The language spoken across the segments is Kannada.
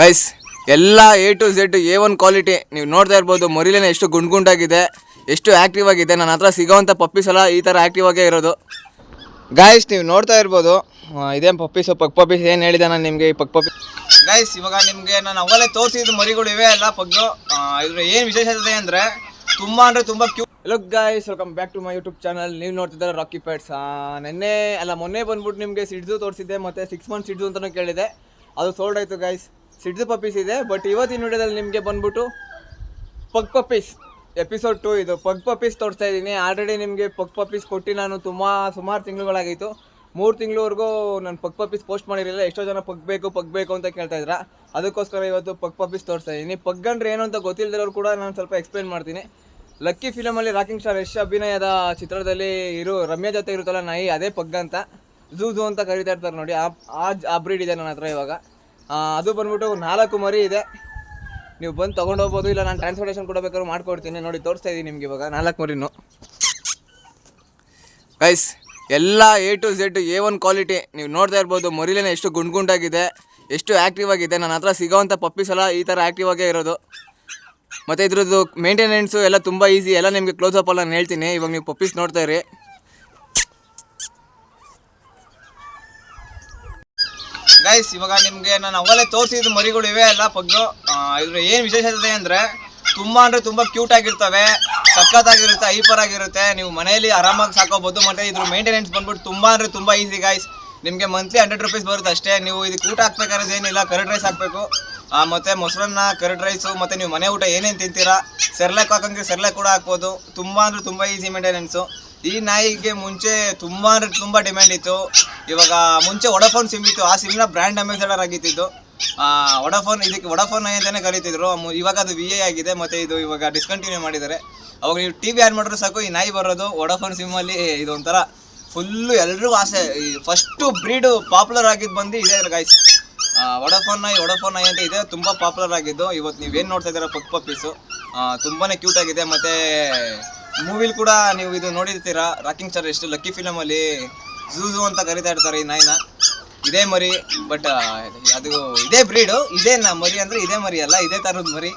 ಗೈಸ್ ಎಲ್ಲ A to Z A one quality ನೀವು ನೋಡ್ತಾ ಇರ್ಬೋದು ಮೊರಿಲೇನ ಎಷ್ಟು ಗುಂಡ್ ಗುಂಡಾಗಿದೆ ಎಷ್ಟು ಆ್ಯಕ್ಟಿವ್ ಆಗಿದೆ, ನನ್ನ ಹತ್ರ ಸಿಗೋವಂಥ ಪಪ್ಪೀಸ್ ಎಲ್ಲ ಈ ಥರ ಆ್ಯಕ್ಟಿವ್ ಆಗೇ ಇರೋದು. ಗಾಯ್ಸ್ ನೀವು ನೋಡ್ತಾ ಇರ್ಬೋದು ಇದೇನು ಪಪ್ಪೀಸು ಪಗ್ ಪಪ್ಪೀಸ್ ಏನು ಹೇಳಿದೆ ನಾನು ನಿಮಗೆ, ಈ ಪಗ್ ಪಪ್ಪಿ ಗೈಸ್ ಇವಾಗ ನಿಮಗೆ ನಾನು ಅವಾಗಲೇ ತೋರಿಸಿದ ಮರಿಗಳು ಇವೆ ಎಲ್ಲ ಪಗ್ಗು. ಇದ್ರ ಏನು ವಿಶೇಷತೆ ಅಂದರೆ ತುಂಬ ಅಂದರೆ ತುಂಬ Q hello guys welcome back to my YouTube channel ನೀವು ನೋಡ್ತಿದ್ದಾರೆ ರಾಕಿ ಪ್ಯಾಡ್ಸ್ ನೆನ್ನೆ ಅಲ್ಲ, ಮೊನ್ನೆ ಬಂದ್ಬಿಟ್ಟು ನಿಮಗೆ ಸಿಡ್ಸು ತೋರಿಸಿದ್ದೆ, ಮತ್ತು ಸಿಕ್ಸ್ ಮಂತ್ ಸಿಡ್ಸು ಅಂತಲೂ ಕೇಳಿದೆ. ಅದು ಸೋಲ್ಡ್ ಆಯಿತು ಗಾಯ್ಸ್ ಸಿಡ್ಸು ಪಪ್ಪೀಸ್ ಇದೆ ಬಟ್ ಇವತ್ತಿನ ವಿಡಿಯೋದಲ್ಲಿ ನಿಮಗೆ ಬಂದ್ಬಿಟ್ಟು ಪಗ್ ಪಪ್ಪೀಸ್ ಎಪಿಸೋಡ್ ಟು ಇದು. ಪಗ್ ಪಪ್ಪೀಸ್ ತೋರಿಸ್ತಾ ಇದ್ದೀನಿ. ಆಲ್ರೆಡಿ ನಿಮಗೆ ಪಗ್ ಪಪ್ಪೀಸ್ ಕೊಟ್ಟು ನಾನು ತುಂಬ ಸುಮಾರು ತಿಂಗಳುಗಳಾಗಿತ್ತು. ಮೂರು ತಿಂಗಳವರೆಗೂ ನಾನು ಪಗ್ ಪಪ್ಪೀಸ್ ಪೋಸ್ಟ್ ಮಾಡಿರಲಿಲ್ಲ. ಎಷ್ಟೋ ಜನ ಪಗ್ ಬೇಕು ಪಗ್ ಬೇಕು ಅಂತ ಕೇಳ್ತಾ ಇದ್ರ. ಅದಕ್ಕೋಸ್ಕರ ಇವತ್ತು ಪಗ್ ಪಪ್ಪೀಸ್ ತೋರಿಸ್ತಾ ಇದ್ದೀನಿ. ಪಗ್ ಅಂದ್ರೆ ಏನು ಅಂತ ಗೊತ್ತಿಲ್ಲದಿರೋರು ಕೂಡ ನಾನು ಸ್ವಲ್ಪ ಎಕ್ಸ್ಪ್ಲೇನ್ ಮಾಡ್ತೀನಿ. ಲಕ್ಕಿ ಫಿಲಮಲ್ಲಿ ರಾಕಿಂಗ್ ಸ್ಟಾರ್ ಯಶ್ ಅಭಿನಯದ ಚಿತ್ರದಲ್ಲಿ ಇರೋ, ರಮ್ಯಾ ಜೊತೆ ಇರುತ್ತಲ್ಲ ನಾಯಿ, ಅದೇ ಪಗ್ ಅಂತ. ಝೂ ಝೂ ಅಂತ ಕರಿತಾ ಇರ್ತಾರೆ ನೋಡಿ. ಆ, ಆ- ಬ್ರೀಡ್ ಇದೆ ನನ್ನ ಹತ್ರ ಇವಾಗ. ಅದು ಬಂದ್ಬಿಟ್ಟು ನಾಲ್ಕು ಮರಿ ಇದೆ. ನೀವು ಬಂದು ತೊಗೊಂಡು ಹೋಗ್ಬೋದು, ಇಲ್ಲ ನಾನು ಟ್ರಾನ್ಸ್ಪೋರ್ಟೇಷನ್ ಕೊಡಬೇಕಾದ್ರೂ ಮಾಡ್ಕೊಡ್ತೀನಿ. ನೋಡಿ, ತೋರಿಸ್ತಾ ಇದ್ದೀನಿ ನಿಮ್ಗೆ ಇವಾಗ ನಾಲ್ಕು ಮರಿನು. ಗೈಸ್ ಎಲ್ಲ A to Z A one quality ನೀವು ನೋಡ್ತಾ ಇರ್ಬೋದು, ಮರಿಲೇನೆ ಎಷ್ಟು ಗುಂಡು ಗುಂಡಾಗಿದೆ ಎಷ್ಟು ಆ್ಯಕ್ಟಿವ್ ಆಗಿದೆ. ನನ್ನ ಹತ್ರ ಸಿಗೋವಂಥ ಪಪ್ಪೀಸ್ ಎಲ್ಲ ಈ ಥರ ಆ್ಯಕ್ಟಿವ್ ಆಗೇ ಇರೋದು. ಮತ್ತು ಇದ್ರದ್ದು ಮೇಂಟೆನೆನ್ಸು ಎಲ್ಲ ತುಂಬ ಈಸಿ ಎಲ್ಲ ನಿಮಗೆ ಕ್ಲೋಸ್ ಅಪ್ ಎಲ್ಲ ನಾನು ಹೇಳ್ತೀನಿ. ಇವಾಗ ನೀವು ಪಪ್ಪೀಸ್ ನೋಡ್ತಾ ಇರಿ. ಗೈಸ್ ಇವಾಗ ನಿಮಗೆ ನಾನು ಅವಲೇ ತೋರಿಸಿದ ಮರಿಗಳು ಇವೆ ಅಲ್ಲ, ಪಗ್ಗು. ಇದ್ರ ಏನು ವಿಶೇಷತೆ ಅಂದರೆ ತುಂಬ ಅಂದರೆ ತುಂಬ ಕ್ಯೂಟ್ ಆಗಿರ್ತವೆ, ಸಖತ್ತಾಗಿರುತ್ತೆ ಹೈಪರ್ ಆಗಿರುತ್ತೆ. ನೀವು ಮನೆಯಲ್ಲಿ ಆರಾಮಾಗಿ ಸಾಕೋಬೋದು, ಮತ್ತೆ ಇದ್ರ ಮೇಂಟೆನೆನ್ಸ್ ಬಂದ್ಬಿಟ್ಟು ತುಂಬ ಅಂದರೆ ತುಂಬ ಈಸಿ ಗೈಸ್ ನಿಮಗೆ ಮಂತ್ಲಿ ಹಂಡ್ರೆಡ್ ರುಪೀಸ್ ಬರುತ್ತೆ ಅಷ್ಟೇ. ನೀವು ಇದಕ್ಕೆ ಊಟ ಹಾಕ್ಬೇಕಾದ್ರೆ ಏನಿಲ್ಲ ಕರ್ಡ್ ರೈಸ್ ಹಾಕಬೇಕು. ಮತ್ತು ಮೊಸರನ್ನ ಕರ್ಡ್ ರೈಸು ಮತ್ತು ನೀವು ಮನೆ ಊಟ ಏನೇನು ತಿಂತೀರಾ, ಸೆರ್ಲೆಕ್ ಹಾಕಂಗೆ ಸೆರ್ಲೆಕ್ ಕೂಡ ಹಾಕ್ಬೋದು. ತುಂಬ ಅಂದರೆ ತುಂಬ ಈಸಿ ಮೇಂಟೆನೆನ್ಸು ಈ ನಾಯಿಗೆ ಮುಂಚೆ ತುಂಬ ಅಂದ್ರೆ ತುಂಬ ಡಿಮ್ಯಾಂಡ್ ಇತ್ತು. ಇವಾಗ ಮುಂಚೆ ವಡಫೋನ್ ಸಿಮ್ ಇತ್ತು. ಆ ಸಿಮ್ನ ಬ್ರ್ಯಾಂಡ್ ಅಂಬಾಸಿಡರ್ ಆಗಿತ್ತಿದ್ದು. ವಡಫೋನ್ ಇದಕ್ಕೆ ವಡಫೋನ್ ಅಂತಾನೆ ಕರೀತಿದ್ರು. ಇವಾಗ ಅದು ವಿ ಎ ಆಗಿದೆ. ಮತ್ತೆ ಇದು ಇವಾಗ ಡಿಸ್ಕಂಟಿನ್ಯೂ ಮಾಡಿದ್ದಾರೆ. ಅವಾಗ ನೀವು ಟಿ ವಿ ಆನ್ ಮಾಡಿದ್ರೆ ಸಾಕು, ಈ ನಾಯಿ ಬರೋದು ವಡಫೋನ್ ಸಿಮ್ಮಲ್ಲಿ ಇದೊಂಥರ ಫುಲ್ಲು ಎಲ್ರಿಗೂ ಆಸೆ. ಈ ಫಸ್ಟು ಬ್ರೀಡು ಪಾಪ್ಯುಲರ್ ಆಗಿದ್ದು ಬಂದು ಇದೆ ಗಾಯ್ಸ್ ವಡಫೋನ್ ನಾಯಿ ವಡಫೋನ್ ನಾಯಿ ಅಂತ ಇದೆ. ತುಂಬ ಪಾಪ್ಯುಲರ್ ಆಗಿದ್ದು. ಇವತ್ತು ನೀವೇನು ನೋಡ್ತಾ ಇದ್ದೀರಾ ಪಕ್ ಪಪ್ಪೀಸು ತುಂಬಾ ಕ್ಯೂಟ್ ಆಗಿದೆ. ಮತ್ತು ಮೂವಿಲಿ ಕೂಡ ನೀವು ಇದು ನೋಡಿರ್ತೀರಾ? ರಾಕಿಂಗ್ ಸ್ಟಾರ್ ಎಷ್ಟು? ಲಕ್ಕಿ ಫಿಲಮಲ್ಲಿ ಝೂಝು ಅಂತ ಕರಿತಾ ಇರ್ತಾರೆ ಈ ನಾಯಿನ. ಇದೇ ಮರಿ, ಬಟ್ ಅದು ಇದೇ ಬ್ರೀಡು ಇದೇ ನಾ ಮರಿ ಅಂದರೆ ಇದೇ ಮರಿ ಅಲ್ಲ, ಇದೇ ಥರದ ಮರಿ.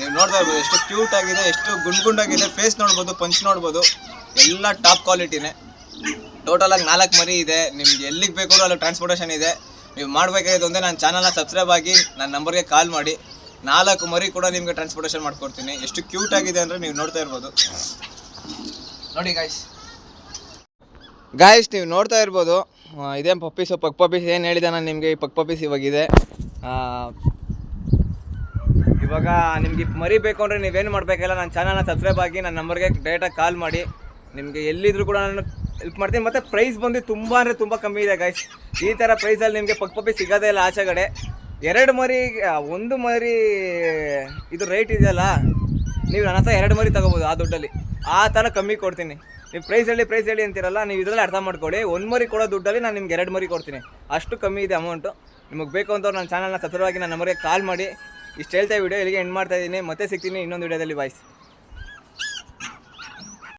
ನೀವು ನೋಡ್ತಾ ಇರ್ಬೋದು, ಎಷ್ಟು ಕ್ಯೂಟ್ ಆಗಿದೆ, ಎಷ್ಟು ಗುಂಡ್ ಗುಂಡಾಗಿದೆ ಫೇಸ್ ನೋಡ್ಬೋದು ಪಂಚ್ ನೋಡ್ಬೋದು, ಎಲ್ಲ ಟಾಪ್ ಕ್ವಾಲಿಟಿನೇ ಟೋಟಲ್ ಆಗಿ ನಾಲ್ಕು ಮರಿ ಇದೆ, ನಿಮ್ಗೆ ಎಲ್ಲಿಗೆ ಬೇಕು ಅಲ್ಲಿ ಟ್ರಾನ್ಸ್ಪೋರ್ಟೇಷನ್ ಇದೆ. ನೀವು ಮಾಡಬೇಕಾಗಿದ್ದು ಒಂದೇ, ನನ್ನ ಚಾನಲ್ನ ಸಬ್ಸ್ಕ್ರೈಬ್ ಆಗಿ, ನನ್ನ ನಂಬರ್ಗೆ ಕಾಲ್ ಮಾಡಿ. ನಾಲ್ಕು ಮರಿ ಕೂಡ ನಿಮಗೆ ಟ್ರಾನ್ಸ್ಪೋರ್ಟೇಷನ್ ಮಾಡ್ಕೊಡ್ತೀನಿ. ಎಷ್ಟು ಕ್ಯೂಟ್ ಆಗಿದೆ ಅಂದ್ರೆ ನೀವು ನೋಡ್ತಾ ಇರ್ಬೋದು. ನೋಡಿ ಗಾಯ್ಸ್ ಗಾಯ್ಸ್ ನೀವು ನೋಡ್ತಾ ಇರ್ಬೋದು. ಇದೇನು ಪಪ್ಪೀಸು ಪಕ್ ಪಪ್ಪೀಸ್ ಏನು ಹೇಳಿದೆ ನಾನು ನಿಮಗೆ? ಈ ಪಕ್ ಪಪ್ಪೀಸ್ ಇವಾಗಿದೆ. ಇವಾಗ ನಿಮಗೆ ಮರಿ ಬೇಕು ಅಂದರೆ ನೀವೇನು ಮಾಡಬೇಕಲ್ಲ? ನನ್ನ ಚಾನಲ್ನ ಸಬ್ಸ್ಕ್ರೈಬ್ ಆಗಿ ನನ್ನ ನಂಬರ್ಗೆ ಡೈರೆಕ್ಟಾಗಿ ಕಾಲ್ ಮಾಡಿ. ನಿಮಗೆ ಎಲ್ಲಿದ್ರು ಕೂಡ ನಾನು ಹೆಲ್ಪ್ ಮಾಡ್ತೀನಿ. ಮತ್ತು ಪ್ರೈಸ್ ಬಂದು ತುಂಬ ಅಂದರೆ ತುಂಬ ಕಮ್ಮಿ ಇದೆ ಗಾಯ್ಸ್ ಈ ಥರ ಪ್ರೈಸಲ್ಲಿ ನಿಮಗೆ ಪಕ್ ಪಪ್ಪಿ ಸಿಗೋದೇ ಇಲ್ಲ ಆಚೆಗಡೆ. ಎರಡು ಮರಿ ಒಂದು ಮರಿ ಇದು ರೇಟ್ ಇದೆಯಲ್ಲ? ನೀವು ನನ್ನ ಹತ್ರ ಎರಡು ಮರಿ ತಗೋಬೋದು ಆ ದುಡ್ಡಲ್ಲಿ. ಆ ಥರ ಕಮ್ಮಿ ಕೊಡ್ತೀನಿ. ನೀವು ಪ್ರೈಸ್ ಹೇಳಿ ಪ್ರೈಸ್ ಹೇಳಿ ಅಂತೀರಲ್ಲ, ನೀವು ಇದರಲ್ಲಿ ಅರ್ಥ ಮಾಡ್ಕೊಳ್ಳಿ. ಒಂದು ಮರಿ ಕೊಡೋ ದುಡ್ಡಲ್ಲಿ ನಾನು ನಿಮ್ಗೆ ಎರಡು ಮರಿ ಕೊಡ್ತೀನಿ. ಅಷ್ಟು ಕಮ್ಮಿ ಇದೆ ಅಮೌಂಟು ನಿಮಗೆ ಬೇಕು ಅಂತ ನನ್ನ ಚಾನಲ್ನ ಆಗಿ ನನ್ನ ನಂಬರ್ಗೆ ಕಾಲ್ ಮಾಡಿ. ಇಷ್ಟು ಹೇಳ್ತಾ ವಿಡಿಯೋ ಇಲ್ಲಿಗೆ ಎಂಡ್ ಮಾಡ್ತಾ ಇದ್ದೀನಿ. ಮತ್ತೆ ಸಿಗ್ತೀನಿ ಇನ್ನೊಂದು ವಿಡಿಯೋದಲ್ಲಿ ಬಾಯ್ಸ್